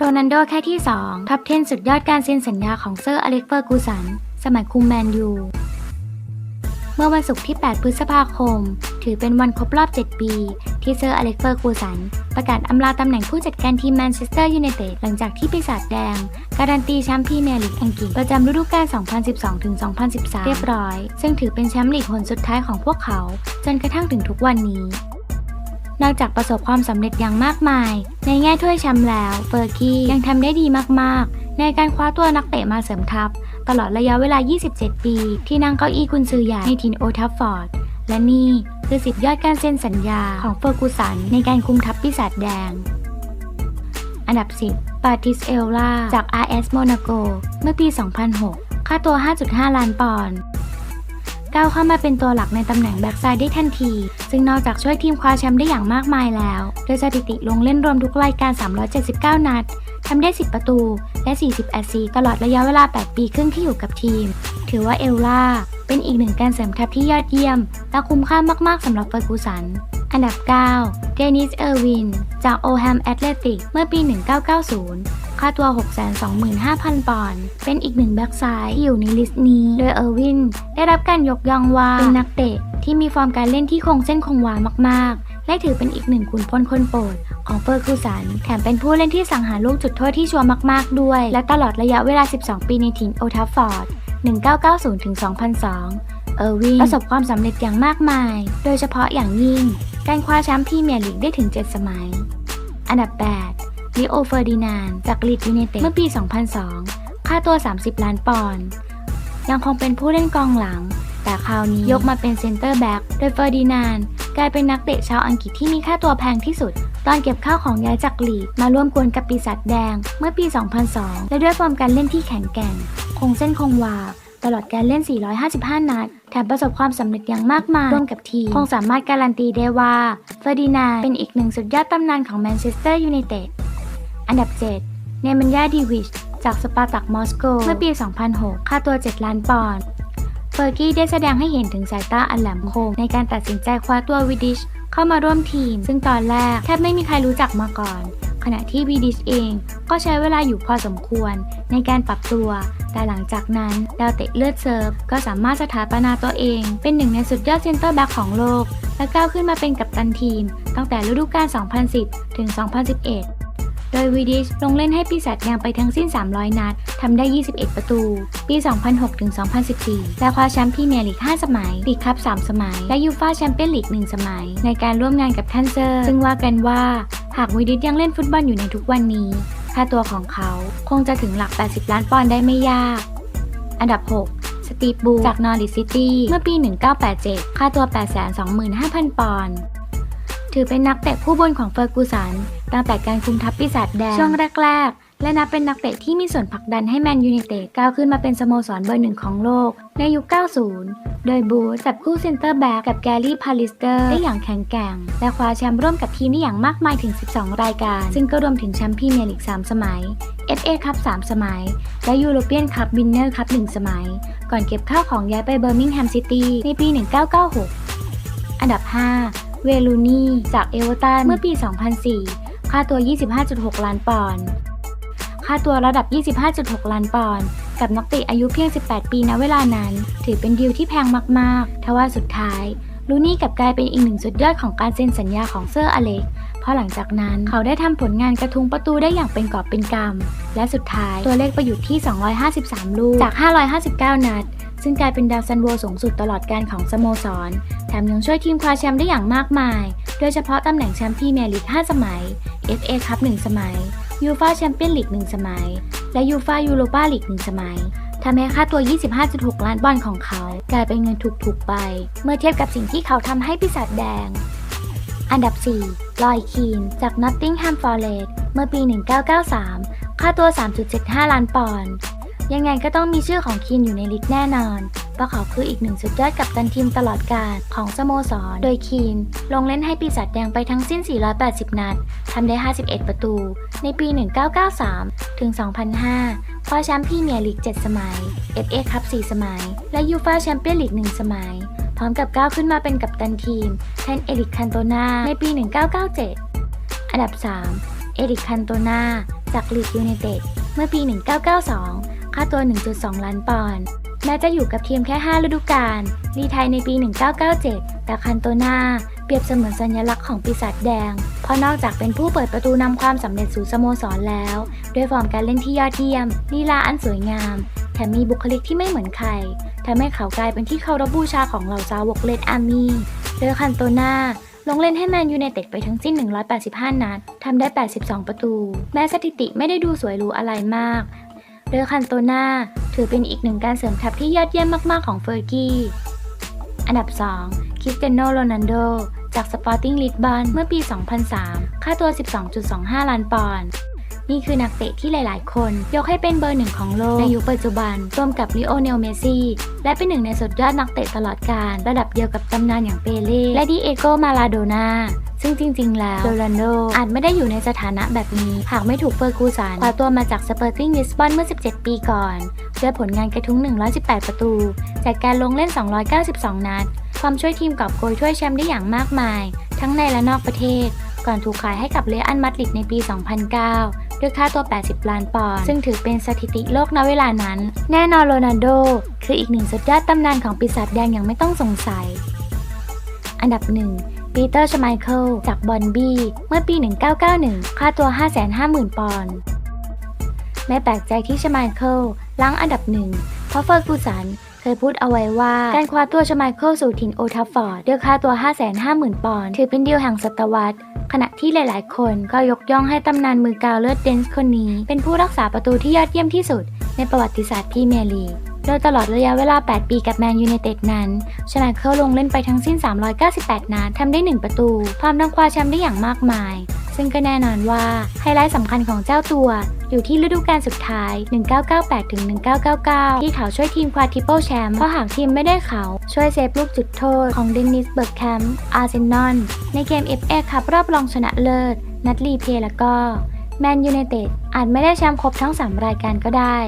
โรนัลโดแค่ที่ 2 ท็อป 10 สุดยอดการเซ็นสัญญาของเซอร์อเล็กเฟอร์กูสัน สมัยคุมแมนยู เมื่อวันศุกร์ที่ 8 พฤษภาคม ถือเป็นวันครบรอบ 7 ปี ที่เซอร์อเล็กเฟอร์กูสัน ประกาศอำลาตำแหน่งผู้จัดการทีมแมนเชสเตอร์ยูไนเต็ดหลังจากที่ปีศาจแดง การันตีแชมป์พรีเมียร์ลีกอังกฤษประจำฤดูกาล 2012-2013 เรียบร้อย ซึ่งถือเป็นแชมป์ลีกหนสุดท้ายของพวกเขา จนกระทั่งถึงทุกวันนี้ นอกจากประสบความสำเร็จอย่างมากมาย ในแง่ถ้วยแชมป์แล้วเฟอร์กี้ยังทำได้ดีมากๆ ในการคว้าตัวนักเตะมาเสริมทัพ ตลอดระยะเวลา 27 ปี ที่นั่งเก้าอี้กุนซือใหญ่ในทินโอทัฟฟอร์ดและนี่คือสิบยอดการเซ็นสัญญาของเฟอร์กูสันในการคุมทัพปีศาจแดง อันดับ 10 ปาติสเอลล่าจาก RS Monaco เมื่อปี 2006 ค่าตัว 5.5 ล้านปอนด์ ก้าวเข้ามาเป็นตัวหลักในตำแหน่งแบ็กซ้ายได้ทันที ซึ่งนอกจากช่วยทีมคว้าแชมป์ได้อย่างมากมายแล้ว โดยสถิติลงเล่นรวมทุกรายการ 379 นัดทำได้ 10 ประตู และ 40 แอสซิสต์ตลอดระยะเวลา 8 ปีครึ่งที่อยู่กับทีม ถือว่าเอลล่า เป็นอีกหนึ่งการเสริมทัพที่ยอดเยี่ยม และคุ้มค่ามากๆสำหรับเฟอร์กูสัน อันดับ 9 เดนิส เออร์วิน จากโอแฮมแอตเลติก เมื่อปี 1990 ค่าตัว 625,000 ปอนด์ เป็นอีกหนึ่งแบ็กซ้ายที่อยู่ในลิสต์นี้ โดยเออร์วิน ได้รับการยกย่องว่าเป็นนักเตะที่มีฟอร์มการเล่นที่คงเส้นคงวามาก ๆ และถือเป็นอีกหนึ่งขุนพลคนโปรดของเฟอร์กูสัน แถมเป็นผู้เล่นที่สังหารลูกจุดโทษที่ชัวร์มาก ๆ ด้วย และตลอดระยะเวลา 12 ปีในทีมโอทัฟฟอร์ด 1990-2002เออร์วินประสบความสำเร็จอย่างมากมาย โดยเฉพาะอย่างยิ่ง การคว้าแชมป์พรีเมียร์ลีกได้ถึง 7 สมัย อันดับ 8 ลิโอเฟอร์ดินานจากลีดยูไนเต็ดเมื่อปี 2002 ค่าตัว 30 ล้านปอนด์ยังคงเป็นผู้เล่นกองหลัง แต่คราวนี้ยกมาเป็นเซนเตอร์แบ็กโดยเฟอร์ดินานกลายเป็นนักเตะชาวอังกฤษที่มีค่าตัวแพงที่สุด ตอนเก็บข้าวของย้ายจากลีดมาร่วมกวนกับปีศาจแดง เมื่อปี 2002 และด้วยฟอร์มการเล่นที่แข็งแกร่ง คงเส้นคงวาตลอดการเล่น 455 นัด แถมประสบความสำเร็จอย่างมากมายร่วมกับทีม คงสามารถการันตีได้ว่าเฟอร์ดินานด์เป็นอีกหนึ่งสุดยอดตำนานของแมนเชสเตอร์ยูไนเต็ด อันดับ 7 เนมันยาดีวิช จากสปาร์ตักมอสโก เมื่อปี 2006 ค่าตัว 7 ล้านปอนด์เฟอร์กี้ได้แสดงให้เห็นถึงสายตาอันแหลมคม ในการตัดสินใจคว้าตัววิดิชเข้ามาร่วมทีม ซึ่งตอนแรกแทบไม่มีใครรู้จักมาก่อน ขณะที่วีดิชเองก็ใช้เวลาอยู่พอสมควร ในการปรับตัว แต่หลังจากนั้นดาวเตะเลือดเซิร์ฟก็สามารถสถาปนาตัวเอง เป็นหนึ่งในสุดยอดเซนเตอร์แบ็กของโลก และก้าวขึ้นมาเป็นกัปตันทีม ตั้งแต่ฤดูกาล 2010 ถึง 2011 โดยวีดิชลงเล่นให้ปีศาจแดงไปทั้งสิ้น 300 นัด ทำได้ 21 ประตู ปี 2006 ถึง 2014 และคว้าแชมป์พรีเมียร์ลีก 5 สมัย ลีกคัพ 3 สมัย และยูฟ่าแชมเปี้ยนลีก 1 สมัย ในการร่วมงานกับท่านเซอร์ ซึ่งว่ากันว่า หากวีดิชยังเล่นฟุตบอลอยู่ในทุกวันนี้ ค่าตัวของเขาคงจะถึงหลัก 80 ล้านปอนด์ได้ไม่ยาก อันดับ 6สตีฟบูจากนอริซิตี้เมื่อปี 1987 ค่าตัว 825,000 ปอนด์ ถือเป็นนักเตะผู้บนของเฟอร์กูสัน ตั้งแต่การคุมทัพปีศาจแดงช่วงแรก ๆ และนับเป็นนักเตะที่มีส่วนผลักดันให้แมนยูไนเต็ดก้าวขึ้นมาเป็นสโมสรเบอร์หนึ่งของโลก ในยุค 90 โดยบูธจับคู่เซนเตอร์แบ็กกับแกรี่พาลิสเตอร์ได้อย่างแข็งแกร่ง และคว้าแชมป์ร่วมกับทีมได้อย่างมากมายถึง 12 รายการ ซึ่งก็รวมถึงแชมป์พรีเมียร์ลีก 3 สมัย FA คัพ 3 สมัย และยูโรเปียนคัพวินเนอร์คัพ 1 สมัย ก่อนเก็บข้าวของย้ายไปเบอร์มิงแฮมซิตี้ในปี 1996 อันดับ 5 เวลูนีจากเอเวอร์ตันเมื่อปี 2004 ค่าตัว 25.6 ล้านปอนด์ ค่าตัวระดับ 25.6 ล้านปอนด์ กับนักเตะอายุเพียง 18 ปีณเวลานั้น ถือเป็นดีลที่แพงมากๆ ทว่าสุดท้าย ลูนี่กลับกลายเป็นอีกหนึ่งสุดยอดของการเซ็นสัญญาของเซอร์อเล็ก เพราะหลังจากนั้นเขาได้ทำผลงานกระทุงประตูได้อย่างเป็นกอบเป็นกำ และสุดท้ายตัวเลขไปอยู่ที่ 253 ลูก จาก 559 นัดซึ่งกลายเป็นดาวซันโวสูงสุดตลอดการของสโมสร แถมยังช่วยทีมคว้าแชมป์ได้อย่างมากมาย โดยเฉพาะตำแหน่งแชมป์พรีเมียร์ลีก 5 สมัย FA คัพ 1 สมัยยูฟาแชมเปี้ยนลีก 1 สมัย และยูฟายูโรปาลีก 1 สมัยทำให้ค่าตัว 25.6 ล้านปอนด์ของเขา กลายเป็นเงินถูกๆไป เมื่อเทียบกับสิ่งที่เขาทำให้ปีศาจแดง อันดับ 4 ลอยคีน จาก Nottingham Forest เมื่อปี 1993 ค่าตัว 3.75 ล้านปอนด์ ยังไงก็ต้องมีชื่อของคีนอยู่ในลิสต์แน่นอน เพราะเขาคืออีกหนึ่งสุดยอดกับตันทีมตลอดกาลของสโมสร โดยคีน ลงเล่นให้ปีศาจแดงไปทั้งสิ้น 480 นัด ทำได้ 51 ประตู ในปี 1993 ถึง 2005 คว้าแชมป์พรีเมียร์ลีก 7 สมัย FA คัพ 4 สมัย และยูฟ่าแชมเปี้ยนลีก 1 สมัย พร้อมกับก้าวขึ้นมาเป็นกัปตันทีมแทนเอริกคันโตนาในปี 1997 อันดับ 3 เอริกคันโตนาจากลีดยูไนเต็ดเมื่อปี 1992 ค่าตัว 1.2 ล้านปอนด์ แม้จะอยู่กับทีมแค่ 5 ฤดูกาลรีไทยในปี 1997 แต่คันโตนาเปรียบเสมือนสัญลักษณ์ของปีศาจแดง เพราะนอกจากเป็นผู้เปิดประตูนำความสำเร็จสู่สโมสรแล้ว ด้วยฟอร์มการเล่นที่ยอดเยี่ยมลีลาอันสวยงาม แถมมีบุคลิกที่ไม่เหมือนใครทำให้เขากลายเป็นที่เคารพบูชาของเหล่าสาวกเลดอาร์มี่โดยคันโตนาลงเล่นให้แมนยูไนเต็ดไปทั้งสิ้น 185 นัด ทำได้ 82 ประตู แม้สถิติไม่ได้ดูสวยหรูอะไรมาก โดยคันโตนา ถือเป็นอีกหนึ่งการเสริมทัพที่ยอดเยี่ยมมาก ๆ ของเฟอร์กี้ อันดับ 2 คริสเตียโนโรนัลโด จากสปอร์ติ้งลิสบอนเมื่อปี 2003 ค่าตัว 12.25 ล้านปอนด์นี่คือนักเตะที่หลาย ๆ คน ยกให้เป็นเบอร์หนึ่งของโลก ในยุคปัจจุบัน รวมกับลิโอเนลเมสซี่ และเป็นหนึ่งในสุดยอดนักเตะตลอดกาลระดับเดียวกับตำนานอย่างเปเล่และดิเอโกมาลาโดนาซึ่งจริง ๆ แล้วโรนัลโดอาจไม่ได้อยู่ในสถานะแบบนี้ หากไม่ถูกเฟอร์กูสันคว้าตัวมาจากสเปอร์ติ้งลิสบอนเมื่อ 17 ปีก่อน ด้วยผลงานกระทุ้ง 118 ประตู จากการลงเล่น 292 นัดความช่วยทีมกอบโกยถ้วยแชมป์ได้อย่างมากมาย ทั้งในและนอกประเทศ ก่อนถูกขายให้กับเรอัลมาดริดในปี 2009 ด้วยค่าตัว 80 ล้านปอนด์ ซึ่งถือเป็นสถิติโลกณเวลานั้น แน่นอนโรนัลโด คืออีกหนึ่งสุดยอดตำนานของปีศาจแดงอย่างไม่ต้องสงสัย อันดับหนึ่งปีเตอร์ชไมเคิลจากบอนบี้เมื่อปี 1991 ค่าตัว 550,000 ปอนด์ไม่แปลกใจที่ชไมเคิล ล้างอันดับหนึ่งเพราะเฟอร์กูสันเคยพูดเอาไว้ว่า การคว้าตัวชไมเคิลสู่ถิ่นโอทัฟฟอร์ดด้วยค่าตัว 550,000 ปอนด์ถือเป็นดีลแห่งศตวรรษขณะที่หลาย ๆ คนก็ยกย่องให้ตำนานมือกาวเลือดเดนส์คนนี้ เป็นผู้รักษาประตูที่ยอดเยี่ยมที่สุด ในประวัติศาสตร์พรีเมียร์ลีกโดยตลอดระยะเวลา 8 ปีกับแมนยูไนเต็ดนั้นชไมเคิลลงเล่นไปทั้งสิ้น 398 นัดทำได้ 1 ประตู พร้อมทั้งคว้าแชมป์ได้อย่างมากมาย ซึ่งก็แน่นอนว่าไฮไลท์สำคัญของเจ้าตัวอยู่ที่ฤดูกาลสุดท้าย 1998-1999 ที่เขาช่วยทีมคว้าทิปเปิลแชมป์ เพราะหากทีมไม่ได้เขา ช่วยเซฟลูกจุดโทษของเดนนิส เบิร์กแคมป์ อาร์เซนอล ในเกม FA คัพรอบรองชนะเลิศ นัดรีเพลย์แล้วก็ แมนยูไนเต็ดอาจไม่ได้แชมป์ครบทั้ง 3 รายการก็ได้